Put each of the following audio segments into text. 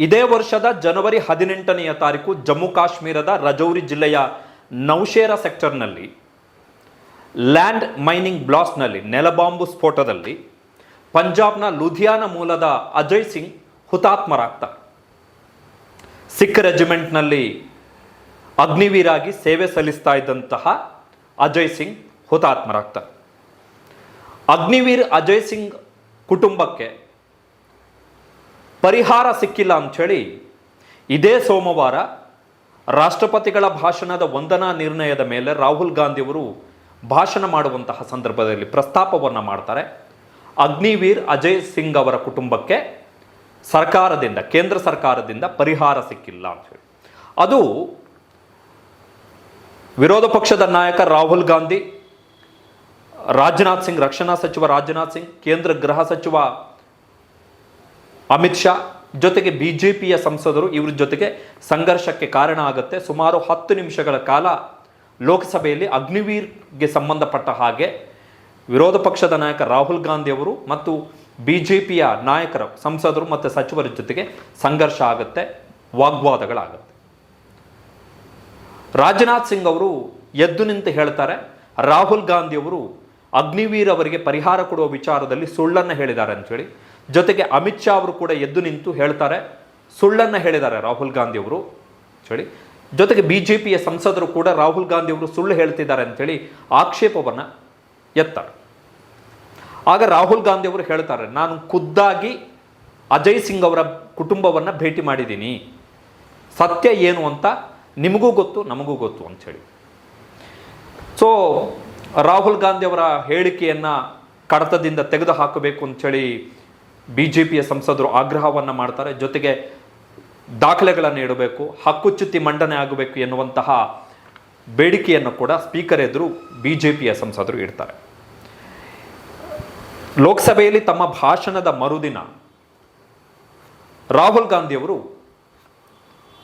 ಇದೇ ವರ್ಷದ ಜನವರಿ ಹದಿನೆಂಟನೆಯ ತಾರೀಕು ಜಮ್ಮು ಕಾಶ್ಮೀರದ ರಜೌರಿ ಜಿಲ್ಲೆಯ ನೌಶೇರ ಸೆಕ್ಟರ್ನಲ್ಲಿ ಲ್ಯಾಂಡ್ ಮೈನಿಂಗ್ ಬ್ಲಾಸ್ಟ್ನಲ್ಲಿ ನೆಲಬಾಂಬು ಸ್ಫೋಟದಲ್ಲಿ ಪಂಜಾಬ್ನ ಲುಧಿಯಾನ ಮೂಲದ ಅಜಯ್ ಸಿಂಗ್ ಹುತಾತ್ಮರಾಗ್ತಾರೆ ಸಿಖ್ ರೆಜಿಮೆಂಟ್ನಲ್ಲಿ ಅಗ್ನಿವೀರಾಗಿ ಸೇವೆ ಸಲ್ಲಿಸ್ತಾ ಇದ್ದಂತಹ ಅಜಯ್ ಸಿಂಗ್ ಹುತಾತ್ಮರಾಗ್ತಾರೆ ಅಗ್ನಿವೀರ್ ಅಜಯ್ ಸಿಂಗ್ ಕುಟುಂಬಕ್ಕೆ ಪರಿಹಾರ ಸಿಕ್ಕಿಲ್ಲ ಅಂಥೇಳಿ ಇದೇ ಸೋಮವಾರ ರಾಷ್ಟ್ರಪತಿಗಳ ಭಾಷಣದ ವಂದನಾ ನಿರ್ಣಯದ ಮೇಲೆ ರಾಹುಲ್ ಗಾಂಧಿಯವರು ಭಾಷಣ ಮಾಡುವಂತಹ ಸಂದರ್ಭದಲ್ಲಿ ಪ್ರಸ್ತಾಪವನ್ನು ಮಾಡ್ತಾರೆ. ಅಗ್ನಿವೀರ್ ಅಜಯ್ ಸಿಂಗ್ ಅವರ ಕುಟುಂಬಕ್ಕೆ ಸರ್ಕಾರದಿಂದ, ಕೇಂದ್ರ ಸರ್ಕಾರದಿಂದ ಪರಿಹಾರ ಸಿಕ್ಕಿಲ್ಲ ಅಂಥೇಳಿ. ಅದು ವಿರೋಧ ಪಕ್ಷದ ನಾಯಕ ರಾಹುಲ್ ಗಾಂಧಿ, ರಾಜನಾಥ್ ಸಿಂಗ್, ರಕ್ಷಣಾ ಸಚಿವ ರಾಜನಾಥ್ ಸಿಂಗ್, ಕೇಂದ್ರ ಗೃಹ ಸಚಿವ ಅಮಿತ್ ಶಾ ಜೊತೆಗೆ ಬಿ ಜೆ ಪಿಯ ಸಂಸದರು ಇವ್ರ ಜೊತೆಗೆ ಸಂಘರ್ಷಕ್ಕೆ ಕಾರಣ ಆಗುತ್ತೆ. ಸುಮಾರು ಹತ್ತು ನಿಮಿಷಗಳ ಕಾಲ ಲೋಕಸಭೆಯಲ್ಲಿ ಅಗ್ನಿವೀರ್ಗೆ ಸಂಬಂಧಪಟ್ಟ ಹಾಗೆ ವಿರೋಧ ಪಕ್ಷದ ನಾಯಕ ರಾಹುಲ್ ಗಾಂಧಿ ಅವರು ಮತ್ತು ಪಿಯ ನಾಯಕರು ಸಂಸದರು ಮತ್ತು ಸಚಿವರ ಜೊತೆಗೆ ಸಂಘರ್ಷ ಆಗುತ್ತೆ, ವಾಗ್ವಾದಗಳಾಗುತ್ತೆ. ರಾಜನಾಥ್ ಸಿಂಗ್ ಅವರು ಎದ್ದು ನಿಂತು ಹೇಳ್ತಾರೆ, ರಾಹುಲ್ ಗಾಂಧಿ ಅವರು ಅಗ್ನಿವೀರ್ ಅವರಿಗೆ ಪರಿಹಾರ ಕೊಡುವ ವಿಚಾರದಲ್ಲಿ ಸುಳ್ಳನ್ನು ಹೇಳಿದ್ದಾರೆ ಅಂತೇಳಿ ಜೊತೆಗೆ ಅಮಿತ್ ಶಾ ಅವರು ಕೂಡ ಎದ್ದು ನಿಂತು ಹೇಳ್ತಾರೆ, ಸುಳ್ಳನ್ನು ಹೇಳಿದ್ದಾರೆ ರಾಹುಲ್ ಗಾಂಧಿ ಅವರು. ಹೇಳಿ. ಜೊತೆಗೆ ಬಿ ಜೆ ಪಿಯ ಸಂಸದರು ಕೂಡ ರಾಹುಲ್ ಗಾಂಧಿ ಅವರು ಸುಳ್ಳು ಹೇಳ್ತಿದ್ದಾರೆ ಅಂತೇಳಿ ಆಕ್ಷೇಪವನ್ನು ಎತ್ತಾರೆ. ಆಗ ರಾಹುಲ್ ಗಾಂಧಿ ಅವರು ಹೇಳ್ತಾರೆ, ನಾನು ಖುದ್ದಾಗಿ ಅಜಯ್ ಸಿಂಗ್ ಅವರ ಕುಟುಂಬವನ್ನು ಭೇಟಿ ಮಾಡಿದ್ದೀನಿ. ಸತ್ಯ ಏನು ಅಂತ ನಿಮಗೂ ಗೊತ್ತು, ನಮಗೂ ಗೊತ್ತು ಅಂಥೇಳಿ ಸೊ ರಾಹುಲ್ ಗಾಂಧಿ ಅವರ ಹೇಳಿಕೆಯನ್ನು ಕಡತದಿಂದ ತೆಗೆದು ಹಾಕಬೇಕು ಅಂಥೇಳಿ ಬಿ ಜೆ ಪಿಯ ಸಂಸದರು ಆಗ್ರಹವನ್ನು ಮಾಡ್ತಾರೆ. ಜೊತೆಗೆ ದಾಖಲೆಗಳನ್ನು ಇಡಬೇಕು ಹಕ್ಕುಚ್ಯುತಿ ಮಂಡನೆ ಆಗಬೇಕು ಎನ್ನುವಂತಹ ಬೇಡಿಕೆಯನ್ನು ಕೂಡ ಸ್ಪೀಕರ್ ಎದುರು ಬಿ ಜೆ ಪಿಯ ಸಂಸದರು ಇಡ್ತಾರೆ. ಲೋಕಸಭೆಯಲ್ಲಿ ತಮ್ಮ ಭಾಷಣದ ಮರುದಿನ ರಾಹುಲ್ ಗಾಂಧಿಯವರು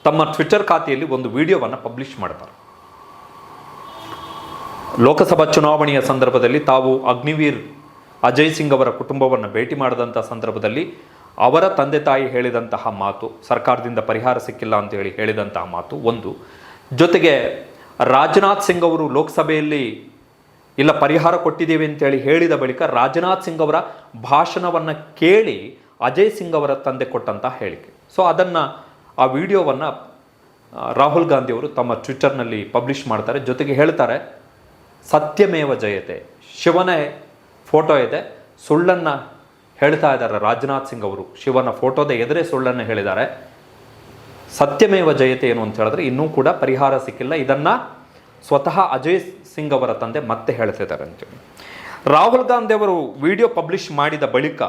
ತಮ್ಮ ಟ್ವಿಟರ್ ಖಾತೆಯಲ್ಲಿ ಒಂದು ವಿಡಿಯೋವನ್ನು ಪಬ್ಲಿಷ್ ಮಾಡ್ತಾರೆ. ಲೋಕಸಭಾ ಚುನಾವಣೆಯ ಸಂದರ್ಭದಲ್ಲಿ ತಾವು ಅಗ್ನಿವೀರ್ ಅಜಯ್ ಸಿಂಗ್ ಅವರ ಕುಟುಂಬವನ್ನು ಭೇಟಿ ಮಾಡಿದಂಥ ಸಂದರ್ಭದಲ್ಲಿ ಅವರ ತಂದೆ ತಾಯಿ ಹೇಳಿದಂತಹ ಮಾತು, ಸರ್ಕಾರದಿಂದ ಪರಿಹಾರ ಸಿಕ್ಕಿಲ್ಲ ಅಂತ ಹೇಳಿ ಹೇಳಿದಂತಹ ಮಾತು ಒಂದು. ಜೊತೆಗೆ ರಾಜನಾಥ್ ಸಿಂಗ್ ಅವರು ಲೋಕಸಭೆಯಲ್ಲಿ, ಇಲ್ಲ, ಪರಿಹಾರ ಕೊಟ್ಟಿದ್ದೀವಿ ಅಂತೇಳಿ ಹೇಳಿದ ಬಳಿಕ ರಾಜನಾಥ್ ಸಿಂಗ್ ಅವರ ಭಾಷಣವನ್ನು ಕೇಳಿ ಅಜಯ್ ಸಿಂಗ್ ಅವರ ತಂದೆ ಕೊಟ್ಟಂತಹ ಹೇಳಿಕೆ. ಸೊ ಅದನ್ನು, ಆ ವಿಡಿಯೋವನ್ನು ರಾಹುಲ್ ಗಾಂಧಿ ಅವರು ತಮ್ಮ ಟ್ವಿಟ್ಟರ್ನಲ್ಲಿ ಪಬ್ಲಿಷ್ ಮಾಡ್ತಾರೆ. ಜೊತೆಗೆ ಹೇಳ್ತಾರೆ, ಸತ್ಯಮೇವ ಜಯತೆ, ಶಿವನ ಫೋಟೋ ಇದೆ. ಸುಳ್ಳನ್ನು ಹೇಳ್ತಾ ಇದ್ದಾರೆ ರಾಜನಾಥ್ ಸಿಂಗ್ ಅವರು. ಶಿವನ ಫೋಟೋದ ಎದುರೇ ಸುಳ್ಳನ್ನು ಹೇಳಿದ್ದಾರೆ. ಸತ್ಯಮೇವ ಜಯತೆ ಏನು ಅಂತ ಹೇಳಿದ್ರೆ ಇನ್ನೂ ಕೂಡ ಪರಿಹಾರ ಸಿಕ್ಕಿಲ್ಲ. ಇದನ್ನು ಸ್ವತಃ ಅಜಯ್ ಸಿಂಗ್ ಅವರ ತಂದೆ ಮತ್ತೆ ಹೇಳ್ತಿದ್ದಾರೆ ಅಂತೇಳಿ ರಾಹುಲ್ ಗಾಂಧಿ ಅವರು ವಿಡಿಯೋ ಪಬ್ಲಿಷ್ ಮಾಡಿದ ಬಳಿಕ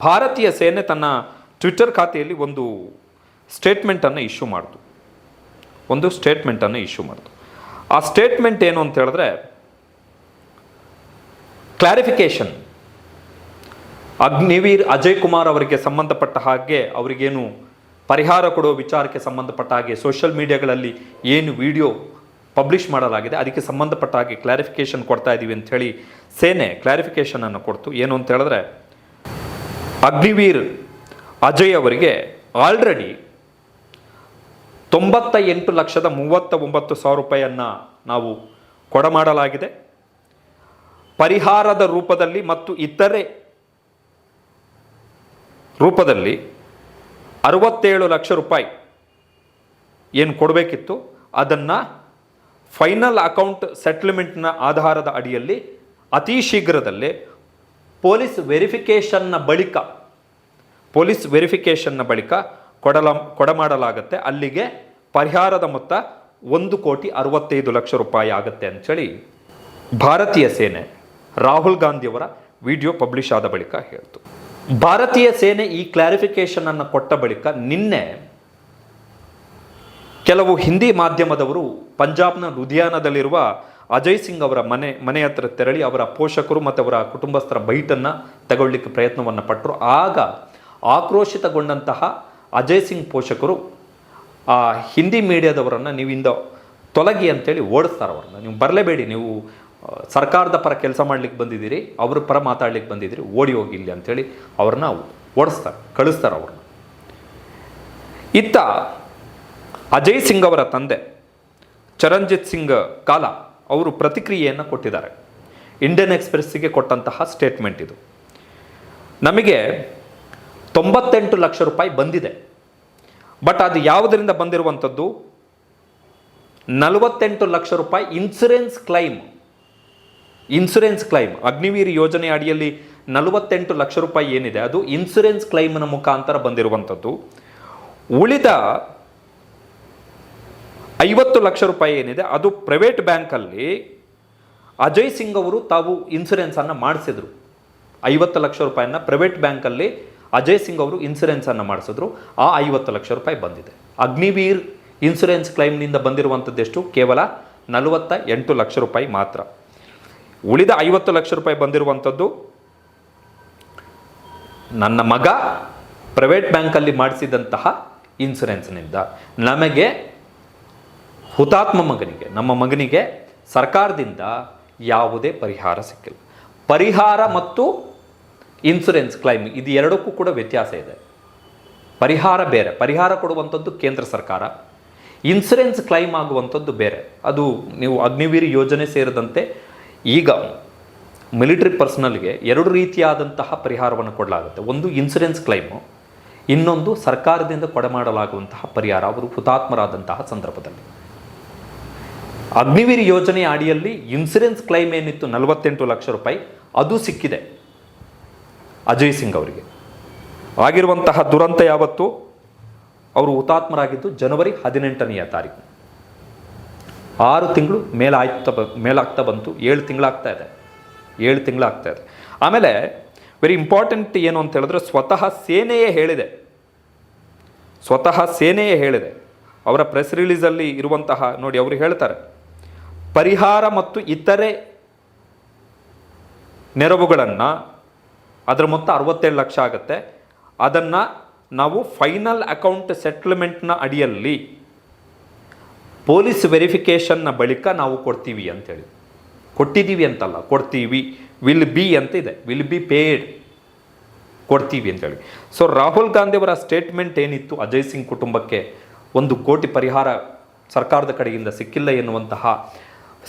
ಭಾರತೀಯ ಸೇನೆ ತನ್ನ ಟ್ವಿಟ್ಟರ್ ಖಾತೆಯಲ್ಲಿ ಒಂದು ಸ್ಟೇಟ್ಮೆಂಟನ್ನು ಇಶ್ಯೂ ಮಾಡಿತು. ಒಂದು ಸ್ಟೇಟ್ಮೆಂಟನ್ನು ಇಶ್ಯೂ ಮಾಡಿತು. ಆ ಸ್ಟೇಟ್ಮೆಂಟ್ ಏನು ಅಂತ ಹೇಳಿದ್ರೆ ಕ್ಲಾರಿಫಿಕೇಶನ್ ಅಗ್ನಿವೀರ್ ಅಜಯ್ ಕುಮಾರ್ ಅವರಿಗೆ ಸಂಬಂಧಪಟ್ಟ ಹಾಗೆ ಅವರಿಗೇನು ಪರಿಹಾರ ಕೊಡುವ ವಿಚಾರಕ್ಕೆ ಸಂಬಂಧಪಟ್ಟ ಹಾಗೆ ಸೋಷಿಯಲ್ ಮೀಡಿಯಾಗಳಲ್ಲಿ ಏನು ವಿಡಿಯೋ ಪಬ್ಲಿಷ್ ಮಾಡಲಾಗಿದೆ, ಅದಕ್ಕೆ ಸಂಬಂಧಪಟ್ಟ ಹಾಗೆ ಕ್ಲಾರಿಫಿಕೇಶನ್ ಕೊಡ್ತಾ ಇದ್ದೀವಿ ಅಂತ ಹೇಳಿ ಸೇನೆ ಕ್ಲಾರಿಫಿಕೇಶನ್ ಅನ್ನು ಕೊಡ್ತು. ಏನು ಅಂತ ಹೇಳಿದ್ರೆ, ಅಗ್ನಿವೀರ್ ಅಜಯ್ ಅವರಿಗೆ ಆಲ್ರೆಡಿ ತೊಂಬತ್ತ ಎಂಟು ಲಕ್ಷದ ಮೂವತ್ತ ಒಂಬತ್ತು ಸಾವಿರ ರೂಪಾಯಿಯನ್ನು ನಾವು ಕೊಡಮಾಡಲಾಗಿದೆ. ಪರಿಹಾರದ ರೂಪದಲ್ಲಿ ಮತ್ತು ಇತರೆ ರೂಪದಲ್ಲಿ ಅರವತ್ತೇಳು ಲಕ್ಷ ರೂಪಾಯಿ ಏನು ಕೊಡಬೇಕಿತ್ತು, ಅದನ್ನು ಫೈನಲ್ ಅಕೌಂಟ್ ಸೆಟ್ಲ್ಮೆಂಟ್ನ ಆಧಾರದ ಅಡಿಯಲ್ಲಿ ಅತಿ ಶೀಘ್ರದಲ್ಲೇ ಪೊಲೀಸ್ ವೆರಿಫಿಕೇಷನ್ನ ಬಳಿಕ, ಪೊಲೀಸ್ ವೆರಿಫಿಕೇಷನ್ನ ಬಳಿಕ ಕೊಡಲ, ಕೊಡಮಾಡಲಾಗತ್ತೆ. ಅಲ್ಲಿಗೆ ಪರಿಹಾರದ ಮೊತ್ತ ಒಂದು ಕೋಟಿ ಅರವತ್ತೈದು ಲಕ್ಷ ರೂಪಾಯಿ ಆಗುತ್ತೆ ಅಂಥೇಳಿ ಭಾರತೀಯ ಸೇನೆ ರಾಹುಲ್ ಗಾಂಧಿಯವರ ವಿಡಿಯೋ ಪಬ್ಲಿಷ್ ಆದ ಬಳಿಕ ಹೇಳ್ತು. ಭಾರತೀಯ ಸೇನೆ ಈ ಕ್ಲಾರಿಫಿಕೇಶನ್ ಅನ್ನು ಕೊಟ್ಟ ಬಳಿಕ ನಿನ್ನೆ ಕೆಲವು ಹಿಂದಿ ಮಾಧ್ಯಮದವರು ಪಂಜಾಬ್ನ ಲುಧಿಯಾನದಲ್ಲಿರುವ ಅಜಯ್ ಸಿಂಗ್ ಅವರ ಮನೆ ಮನೆ ಹತ್ರ ತೆರಳಿ ಅವರ ಪೋಷಕರು ಮತ್ತು ಅವರ ಕುಟುಂಬಸ್ಥರ ಬೈಟನ್ನು ತಗೊಳ್ಳಿಕ್ಕೆ ಪ್ರಯತ್ನವನ್ನು ಪಟ್ಟರು ಆಗ ಆಕ್ರೋಶಿತಗೊಂಡಂತಹ ಅಜಯ್ ಸಿಂಗ್ ಪೋಷಕರು ಆ ಹಿಂದಿ ಮೀಡಿಯಾದವರನ್ನು ನೀವಿಂದ ತೊಲಗಿ ಅಂತೇಳಿ ಓಡಿಸ್ತಾರೆ ನೀವು ಬರಲೇಬೇಡಿ, ನೀವು ಸರ್ಕಾರದ ಪರ ಕೆಲಸ ಮಾಡ್ಲಿಕ್ಕೆ ಬಂದಿದ್ದೀರಿ, ಅವ್ರ ಪರ ಮಾತಾಡ್ಲಿಕ್ಕೆ ಬಂದಿದ್ದೀರಿ, ಓಡಿ ಹೋಗಿ ಇಲ್ಲಿ ಅಂಥೇಳಿ ಅವ್ರನ್ನ ಓಡಿಸ್ತಾರೆ, ಕಳಿಸ್ತಾರೆ ಅವ್ರನ್ನ. ಇತ್ತ ಅಜಯ್ ಸಿಂಗ್ ಅವರ ತಂದೆ ಚರಂಜಿತ್ ಸಿಂಗ್ ಕಾಲ ಅವರು ಪ್ರತಿಕ್ರಿಯೆಯನ್ನು ಕೊಟ್ಟಿದ್ದಾರೆ. ಇಂಡಿಯನ್ ಎಕ್ಸ್ಪ್ರೆಸ್ಸಿಗೆ ಕೊಟ್ಟಂತಹ ಸ್ಟೇಟ್ಮೆಂಟ್ ಇದು. ನಮಗೆ ತೊಂಬತ್ತೆಂಟು ಲಕ್ಷ ರೂಪಾಯಿ ಬಂದಿದೆ. ಬಟ್ ಅದು ಯಾವುದರಿಂದ ಬಂದಿರುವಂಥದ್ದು? ನಲವತ್ತೆಂಟು ಲಕ್ಷ ರೂಪಾಯಿ insurance claim insurance claim Agniveer ಯೋಜನೆ ಅಡಿಯಲ್ಲಿ ನಲವತ್ತೆಂಟು ಲಕ್ಷ ರೂಪಾಯಿ ಏನಿದೆ, ಅದು ಇನ್ಸುರೆನ್ಸ್ ಕ್ಲೈಮ್ನ ಮುಖಾಂತರ ಬಂದಿರುವಂಥದ್ದು. ಉಳಿದ ಐವತ್ತು ಲಕ್ಷ ರೂಪಾಯಿ ಏನಿದೆ, ಅದು ಪ್ರೈವೇಟ್ ಬ್ಯಾಂಕಲ್ಲಿ ಅಜಯ್ ಸಿಂಗ್ ಅವರು ತಾವು ಇನ್ಸುರೆನ್ಸನ್ನು ಮಾಡಿಸಿದ್ರು. ಐವತ್ತು ಲಕ್ಷ ರೂಪಾಯಿನ ಪ್ರೈವೇಟ್ ಬ್ಯಾಂಕಲ್ಲಿ ಅಜಯ್ ಸಿಂಗ್ ಅವರು ಇನ್ಸುರೆನ್ಸನ್ನು ಮಾಡಿಸಿದ್ರು. ಆ ಐವತ್ತು ಲಕ್ಷ ರೂಪಾಯಿ ಬಂದಿದೆ. ಅಗ್ನಿವೀರ್ ಇನ್ಸುರೆನ್ಸ್ ಕ್ಲೈಮ್ನಿಂದ ಬಂದಿರುವಂಥದ್ದೆಷ್ಟು ಕೇವಲ ನಲವತ್ತ ಎಂಟು ಲಕ್ಷ ರೂಪಾಯಿ ಮಾತ್ರ. ಉಳಿದ ಐವತ್ತು ಲಕ್ಷ ರೂಪಾಯಿ ಬಂದಿರುವಂಥದ್ದು ನನ್ನ ಮಗ ಪ್ರೈವೇಟ್ ಬ್ಯಾಂಕಲ್ಲಿ ಮಾಡಿಸಿದಂತಹ ಇನ್ಸುರೆನ್ಸ್ನಿಂದ ನಮಗೆ ಹುತಾತ್ಮ ಮಗನಿಗೆ, ನಮ್ಮ ಮಗನಿಗೆ ಸರ್ಕಾರದಿಂದ ಯಾವುದೇ ಪರಿಹಾರ ಸಿಕ್ಕಿಲ್ಲ. ಪರಿಹಾರ ಮತ್ತು ಇನ್ಸುರೆನ್ಸ್ ಕ್ಲೈಮ್ ಇದು ಎರಡಕ್ಕೂ ಕೂಡ ವ್ಯತ್ಯಾಸ ಇದೆ. ಪರಿಹಾರ ಬೇರೆ. ಪರಿಹಾರ ಕೊಡುವಂಥದ್ದು ಕೇಂದ್ರ ಸರ್ಕಾರ. ಇನ್ಸುರೆನ್ಸ್ ಕ್ಲೈಮ್ ಆಗುವಂಥದ್ದು ಬೇರೆ. ಅದು ನೀವು ಅಗ್ನಿವೀರ್ ಯೋಜನೆ ಸೇರಿದಂತೆ ಈಗ ಮಿಲಿಟರಿ ಪರ್ಸ್ನಲ್ಗೆ ಎರಡು ರೀತಿಯಾದಂತಹ ಪರಿಹಾರವನ್ನು ಕೊಡಲಾಗುತ್ತೆ. ಒಂದು ಇನ್ಸುರೆನ್ಸ್ ಕ್ಲೈಮು, ಇನ್ನೊಂದು ಸರ್ಕಾರದಿಂದ ಕೊಡಮಾಡಲಾಗುವಂತಹ ಪರಿಹಾರ, ಅವರು ಹುತಾತ್ಮರಾದಂತಹ ಸಂದರ್ಭದಲ್ಲಿ. ಅಗ್ನಿವೀರ್ ಯೋಜನೆ ಅಡಿಯಲ್ಲಿ ಇನ್ಸುರೆನ್ಸ್ ಕ್ಲೈಮ್ ಏನಿತ್ತು, ನಲವತ್ತೆಂಟು ಲಕ್ಷ ರೂಪಾಯಿ, ಅದು ಸಿಕ್ಕಿದೆ ಅಜಯ್ ಸಿಂಗ್ ಅವರಿಗೆ. ಆಗಿರುವಂತಹ ದುರಂತ ಯಾವತ್ತು? ಅವರು ಹುತಾತ್ಮರಾಗಿದ್ದು ಜನವರಿ ಹದಿನೆಂಟನೆಯ ತಾರೀಕು. ಆರು ತಿಂಗಳು ಮೇಲಾಗ್ತಾ ಬ, ಮೇಲಾಗ್ತಾ ಬಂತು, ಏಳು ತಿಂಗಳಾಗ್ತಾ ಇದೆ, ಏಳು ತಿಂಗಳಾಗ್ತಾ ಇದೆ. ಆಮೇಲೆ ವೆರಿ ಇಂಪಾರ್ಟೆಂಟ್ ಏನು ಅಂತ ಹೇಳಿದ್ರೆ ಸ್ವತಃ ಸೇನೆಯೇ ಹೇಳಿದೆ. ಸ್ವತಃ ಸೇನೆಯೇ ಹೇಳಿದೆ. ಅವರ ಪ್ರೆಸ್ ರಿಲೀಸಲ್ಲಿ ಇರುವಂತಹ ನೋಡಿ ಅವರು ಹೇಳ್ತಾರೆ, ಪರಿಹಾರ ಮತ್ತು ಇತರೆ ನೆರವುಗಳನ್ನು ಅದರ ಮೊತ್ತ ಅರವತ್ತೇಳು ಲಕ್ಷ ಆಗುತ್ತೆ. ಅದನ್ನು ನಾವು ಫೈನಲ್ ಅಕೌಂಟ್ ಸೆಟ್ಲ್ಮೆಂಟ್ನ ಅಡಿಯಲ್ಲಿ ಪೊಲೀಸ್ ವೆರಿಫಿಕೇಷನ್ನ ಬಳಿಕ ನಾವು ಕೊಡ್ತೀವಿ ಅಂತೇಳಿ. ಕೊಟ್ಟಿದ್ದೀವಿ ಅಂತಲ್ಲ, ಕೊಡ್ತೀವಿ. ವಿಲ್ ಬಿ ಅಂತ ಇದೆ. Will be paid. ಕೊಡ್ತೀವಿ ಅಂತೇಳಿ. ಸೊ ರಾಹುಲ್ ಗಾಂಧಿಯವರ ಸ್ಟೇಟ್ಮೆಂಟ್ ಏನಿತ್ತು? ಅಜಯ್ ಸಿಂಗ್ ಕುಟುಂಬಕ್ಕೆ ಒಂದು ಕೋಟಿ ಪರಿಹಾರ ಸರ್ಕಾರದ ಕಡೆಯಿಂದ ಸಿಕ್ಕಿಲ್ಲ ಎನ್ನುವಂತಹ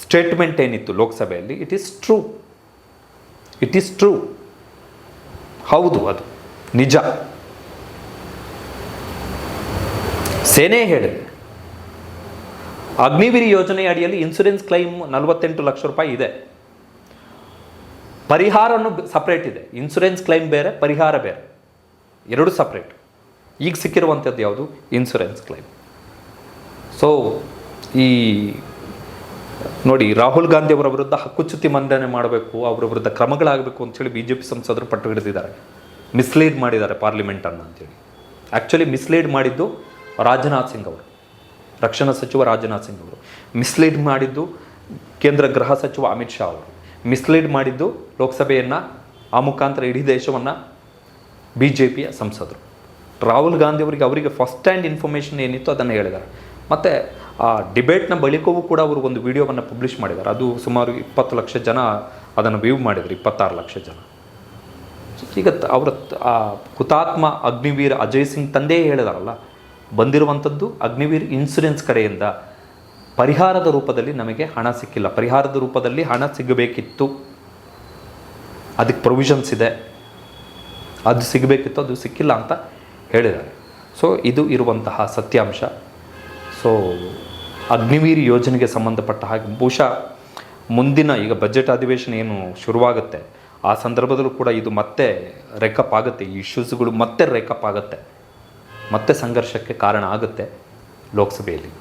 ಸ್ಟೇಟ್ಮೆಂಟ್ ಏನಿತ್ತು ಲೋಕಸಭೆಯಲ್ಲಿ? It is true it is true ಹೌದು ಅದು. ನಿಜ. ಸೇನೆ ಹೇಳಿದೆ. ಅಗ್ನಿವೀರ್ ಯೋಜನೆಯ ಅಡಿಯಲ್ಲಿ ಇನ್ಸುರೆನ್ಸ್ ಕ್ಲೈಮ್ ನಲವತ್ತೆಂಟು ಲಕ್ಷ ರೂಪಾಯಿ ಇದೆ. ಪರಿಹಾರನು ಸಪ್ರೇಟ್ ಇದೆ. ಇನ್ಸುರೆನ್ಸ್ ಕ್ಲೈಮ್ ಬೇರೆ, ಪರಿಹಾರ ಬೇರೆ. ಎರಡು ಸಪ್ರೇಟ್ ಈಗ ಸಿಕ್ಕಿರುವಂಥದ್ದು ಯಾವುದು? ಇನ್ಸುರೆನ್ಸ್ ಕ್ಲೈಮ್ ಸೊ ಈ, ನೋಡಿ, ರಾಹುಲ್ ಗಾಂಧಿ ಅವರ ವಿರುದ್ಧ ಹಕ್ಕುಚ್ಯುತಿ ಮಂಡನೆ ಮಾಡಬೇಕು, ಅವರ ವಿರುದ್ಧ ಕ್ರಮಗಳಾಗಬೇಕು ಅಂತೇಳಿ ಬಿ ಜೆ ಪಿ ಸಂಸದರು ಪಟ್ಟು ಹಿಡಿದಿದ್ದಾರೆ ಮಿಸ್ಲೀಡ್ ಮಾಡಿದ್ದಾರೆ ಪಾರ್ಲಿಮೆಂಟನ್ನು ಅಂತೇಳಿ. ಆ್ಯಕ್ಚುಲಿ ಮಿಸ್ಲೀಡ್ ಮಾಡಿದ್ದು ರಾಜನಾಥ್ ಸಿಂಗ್ ಅವರು. ರಕ್ಷಣಾ ಸಚಿವ ರಾಜನಾಥ್ ಸಿಂಗ್ ಅವರು ಮಿಸ್ಲೀಡ್ ಮಾಡಿದ್ದು ಕೇಂದ್ರ ಗೃಹ ಸಚಿವ ಅಮಿತ್ ಶಾ ಅವರು ಮಿಸ್ಲೀಡ್ ಮಾಡಿದ್ದು ಲೋಕಸಭೆಯನ್ನು ಆ ಮುಖಾಂತರ ಇಡೀ ದೇಶವನ್ನು ಬಿ ಜೆ ಪಿಯ ಸಂಸದರು. ರಾಹುಲ್ ಗಾಂಧಿ ಅವರಿಗೆ ಅವರಿಗೆ ಫಸ್ಟ್ ಹ್ಯಾಂಡ್ ಇನ್ಫಾರ್ಮೇಷನ್ ಏನಿತ್ತು ಅದನ್ನು ಹೇಳಿದ್ದಾರೆ. ಮತ್ತು ಆ ಡಿಬೇಟ್ನ ಬಳಿಕವೂ ಕೂಡ ಅವರು ಒಂದು ವಿಡಿಯೋವನ್ನು ಪಬ್ಲಿಷ್ ಮಾಡಿದ್ದಾರೆ. ಅದು ಸುಮಾರು ಇಪ್ಪತ್ತು ಲಕ್ಷ ಜನ ಅದನ್ನು ವ್ಯೂ ಮಾಡಿದರು, ಇಪ್ಪತ್ತಾರು ಲಕ್ಷ ಜನ. ಈಗ ಅವರ ಆ ಹುತಾತ್ಮ ಅಗ್ನಿವೀರ ಅಜಯ್ ಸಿಂಗ್ ತಂದೆಯೇ ಹೇಳಿದಾರಲ್ಲ ಬಂದಿರುವಂಥದ್ದು ಅಗ್ನಿವೀರ್ ಇನ್ಸುರೆನ್ಸ್ ಕಡೆಯಿಂದ ಪರಿಹಾರದ ರೂಪದಲ್ಲಿ ನಮಗೆ ಹಣ ಸಿಕ್ಕಿಲ್ಲ. ಪರಿಹಾರದ ರೂಪದಲ್ಲಿ ಹಣ ಸಿಗಬೇಕಿತ್ತು. ಅದಕ್ಕೆ ಪ್ರೊವಿಷನ್ಸ್ ಇದೆ. ಅದು ಸಿಗಬೇಕಿತ್ತು, ಅದು ಸಿಕ್ಕಿಲ್ಲ ಅಂತ ಹೇಳಿದ್ದಾರೆ. ಸೊ ಇದು ಇರುವಂತಹ ಸತ್ಯಾಂಶ. ಸೊ ಅಗ್ನಿವೀರ್ ಯೋಜನೆಗೆ ಸಂಬಂಧಪಟ್ಟ ಹಾಗೆ ಬಹುಶಃ ಮುಂದಿನ ಈಗ ಬಜೆಟ್ ಅಧಿವೇಶನ ಏನು ಶುರುವಾಗುತ್ತೆ, ಆ ಸಂದರ್ಭದಲ್ಲೂ ಕೂಡ ಇದು ಮತ್ತೆ ರೇಕಪ್ ಆಗುತ್ತೆ. ಈ ಇಶ್ಯೂಸ್ಗಳು ಮತ್ತೆ ರೇಕಪ್ ಆಗುತ್ತೆ. ಮತ್ತೆ ಸಂಘರ್ಷಕ್ಕೆ ಕಾರಣ ಆಗುತ್ತೆ ಲೋಕಸಭೆಯಲ್ಲಿ.